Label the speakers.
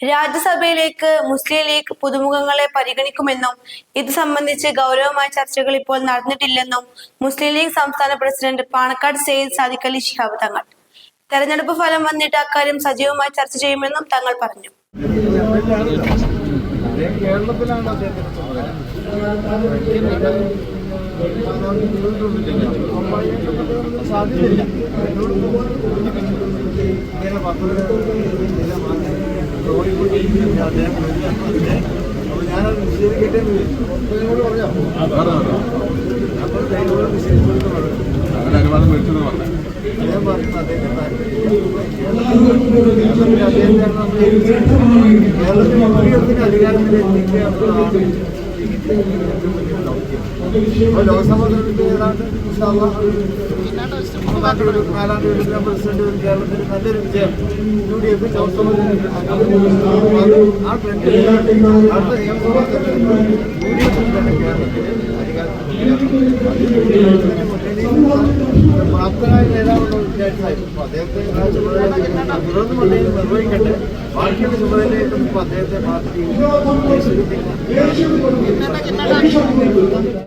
Speaker 1: രാജ്യസഭയിലേക്ക് മുസ്ലിം ലീഗ് പുതുമുഖങ്ങളെ പരിഗണിക്കുമെന്നും ഇത് സംബന്ധിച്ച് ഗൗരവമായ ചർച്ചകൾ ഇപ്പോൾ നടന്നിട്ടില്ലെന്നും മുസ്ലിം ലീഗ് സംസ്ഥാന പ്രസിഡന്റ് പാണക്കാട് സെയ്ദ് സാദിഖ് അലി ശിഹാബ് തങ്ങൾ. തെരഞ്ഞെടുപ്പ് ഫലം വന്നിട്ട് അക്കാര്യം സജീവമായി ചർച്ച ചെയ്യുമെന്നും തങ്ങൾ പറഞ്ഞു.
Speaker 2: സാധ്യതയില്ല എന്നോട് കൂടി അപ്പോൾ ഞാനത് നിഷേധിക്കട്ടെ എന്ന് പറഞ്ഞോ അപ്പോൾ നിഷേധിച്ചെന്ന് പറഞ്ഞു
Speaker 3: അങ്ങനെ അനുവാദം മേടിച്ചെന്ന് പറഞ്ഞു.
Speaker 2: അദ്ദേഹം കേരളത്തിൽ അദ്ദേഹത്തെ നമ്മൾ ഏൽപ്പിച്ചിട്ടുണ്ട്. കേരളത്തിൽ യുവജനത്തിന് അധികാരത്തിൽ എത്തിക്കുക എന്നുള്ളതാണ് ഏറ്റവും വലിയ ദൗത്യം. അപ്പോൾ ലോക്സഭാ തെരഞ്ഞെടുപ്പ് ഏതാണ്ട് മൂന്നാം തീയതി നാലാം തീയതി പ്രസിഡന്റ് കേരളത്തിൽ നല്ലൊരു വിജയം യു ഡി എഫ് ലോക്സഭ തെരഞ്ഞെടുപ്പിൽ അത് ആ ട്രെൻഡിൽ അടുത്ത നിയമസഭാ തെരഞ്ഞെടുപ്പിൽ യു ഡി എഫ് തന്നെ കേരളത്തിൽ പ്രാപ്തനായ നേതാവുള്ള വിചാരിച്ചായിരുന്നു അദ്ദേഹത്തെ ആ ചുമതല തുടർന്ന് അദ്ദേഹം നിർവഹിക്കട്ടെ. ബാക്കിയുള്ള ചുമതലയിലും ഇപ്പൊ അദ്ദേഹത്തെ പാർട്ടി